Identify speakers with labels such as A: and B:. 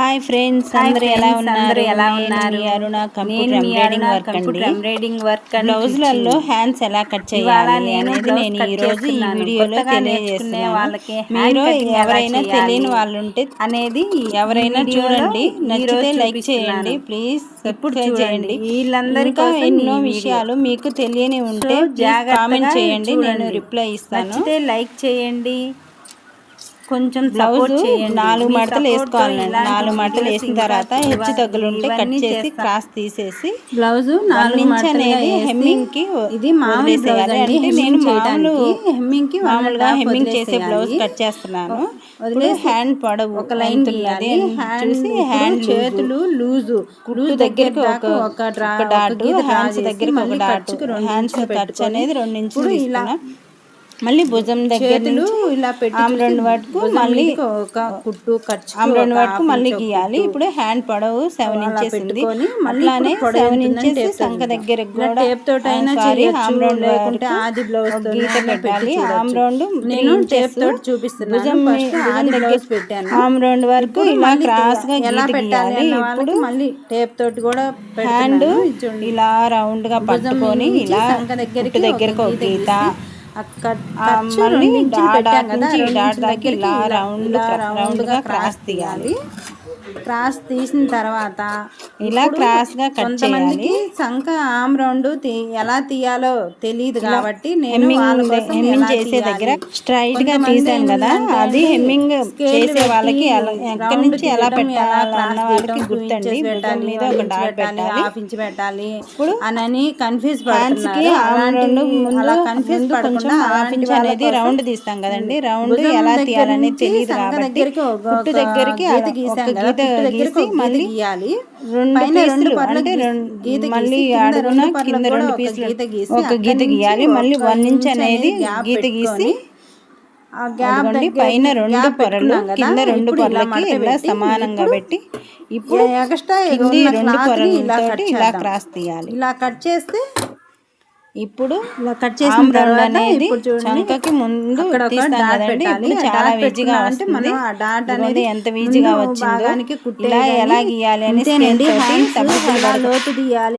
A: Hi friends అందరూ ఎలా ఉన్నారు?
B: ఎలా
A: నేను
B: ఉన్నారు?
A: అరుణ కంప్యూటర్ వర్క్ అండి.
B: ఎంబ్రాయిడింగ్ వర్క్
A: బ్లౌజులలో హ్యాండ్స్ ఎలా కట్ చేయాలి అనేది నేను ఈ రోజు ఈ. వీడియోలో తెలియజేస్తున్నాను.
B: వాళ్ళకి
A: మీరు ఎవరైనా తెలియని వాళ్ళు ఉంటే
B: అనేది
A: ఎవరైనా చూడండి. నచ్చితే లైక్. చేయండి. ప్లీజ్
B: ఇప్పుడు
A: చేయండి.
B: వీళ్ళందరి
A: ఇంకా
B: కోసం
A: ఎన్నో. విషయాలు మీకు తెలియని ఉంటే కామెంట్ చేయండి. నేను. రిప్లై ఇస్తాను.
B: నచ్చితే లైక్ చేయండి. కొంచెం
A: బ్లౌజ్
B: సపోర్ట్ చేయండి.
A: నాలుగు మడతలు వేసుకోవాలండి నాలుగు మడతలు వేసిన తర్వాత హెచ్చు తగ్గులుంటే కట్
B: ఇవన్నీ
A: చేసి. క్రాస్ తీసేసి
B: బ్లౌజ్ నాలుగు
A: అనేది హెమ్మింగ్కి
B: ఇది మామూలు
A: అంటే నేను మామూలు
B: హెమ్మింగ్కి
A: మామూలుగా హెమ్మింగ్ చేసే. బ్లౌజ్ కట్ చేస్తున్నాను. ఇప్పుడు హ్యాండ్ పొడవు
B: ఒక లైన్ హ్యాండ్
A: చూసి హ్యాండ్
B: చేతులు లూజు.
A: కుట్టు దగ్గరికి ఒక డాట్ హ్యాండ్స్
B: చేసి
A: దగ్గరికి ఒక డాట్. హ్యాండ్స్
B: పెట్టుకొని
A: అనేది రెండు ఇంచులు
B: ఇప్పుడు ఇలా
A: తీసుకున్నా. మళ్ళీ భుజం దగ్గర
B: ఇలా పెట్టి
A: రెండు వరకు మళ్ళీ
B: ఒక కుట్టు ఖర్చు
A: ఆమ్ రెండు వరకు మళ్ళీ గీయాలి. ఇప్పుడు హ్యాండ్ పొడవు సెవెన్ ఇంచెస్ ఉంది. అట్లానే సెవెన్ ఇంచెస్
B: టేప్
A: సంఖ కూడా
B: టేప్ తోటైనా చేయొచ్చు, లేకుంటే ఆది బ్లౌజ్
A: గీత పెట్టాలి. ఆమ్ రెండు
B: నేను
A: three
B: టేప్
A: inches
B: తోటి చూపిస్తున్నాను.
A: భుజం మీ-
B: ఫస్ట్
A: భుజం
B: ఆది
A: దగ్గర
B: బ్లౌజ్ పెట్టాను.
A: ఆమ్ రెండు వరకు ఇలా క్రాస్గా
B: ఎలా పెట్టాలి
A: ఇప్పుడు
B: మళ్ళీ టేప్ తోటి కూడా
A: హ్యాండ్. ఇలా రౌండ్గా పట్టుకొని ఇలా
B: సంఖ దగ్గరికి
A: ఒక
B: ఒక గీత
A: మళ్ళీ
B: రెండు
A: డాట్
B: రెండు
A: ఇలా
B: క్రాస్ తీయాలి. క్రాస్ తీసిన తర్వాత
A: ఇలా క్రాస్గా కట్
B: కొంతమందికి సంఖ ఆమ్ రౌండ్ ఎలా తీయాలో తెలియదు కాబట్టి నేను
A: హెమ్మింగ్ చేసే? దగ్గర
B: స్ట్రైట్గా
A: తీసాను కదా అది హెమ్మింగ్ చేసే వాళ్ళకి ఎక్కడి నుంచి ఎలా పెట్టాలి అన్న వాళ్ళకి గుర్తండి మీద ఒక డాట్
B: పెట్టాలి హాఫ్ ఇంచ్ పెట్టాలి
A: ఇప్పుడు
B: అని కన్ఫ్యూజ్
A: ముందు
B: అలా కన్ఫ్యూజ్ పడకుండా
A: హాఫ్ ఇంచ్ అనేది రౌండ్ తీస్తాం కదండి. రౌండ్ ఎలా తీయాలనేది తెలియదు కాబట్టి
B: దగ్గరికి
A: దగ్గరికి
B: గీత గీసాం కదా,
A: గీత గీసి మళ్ళీ
B: గీయాలి
A: రెండు పీసులు అంటే
B: కింద
A: అడుగున
B: రెండు ఒక
A: పీసులు
B: గీత
A: ఒక గీయాలి మళ్ళీ వన్ ఇంచ్ అనేది గీత గీసి అదిగోండి పైన రెండు పొరలు
B: కదా,
A: రెండు పొరలకి ఇలా సమానంగా పెట్టి ఇప్పుడు కింది రెండు పొరలతోటి
B: ఇలా.
A: క్రాస్ తీయాలి
B: ఇలా కట్ చేస్తే
A: ఇప్పుడు
B: కట్ చేసిన తర్వాత ఇప్పుడు చూడండి
A: ముందు చాలా ఈజీగా
B: అంటే మనం ఆ డాట్ అనేది
A: ఎంత ఈజీగా వచ్చిందో.
B: కుట్టేయాలి.
A: ఎలా గీయాలి అని
B: లోతు తీయాలి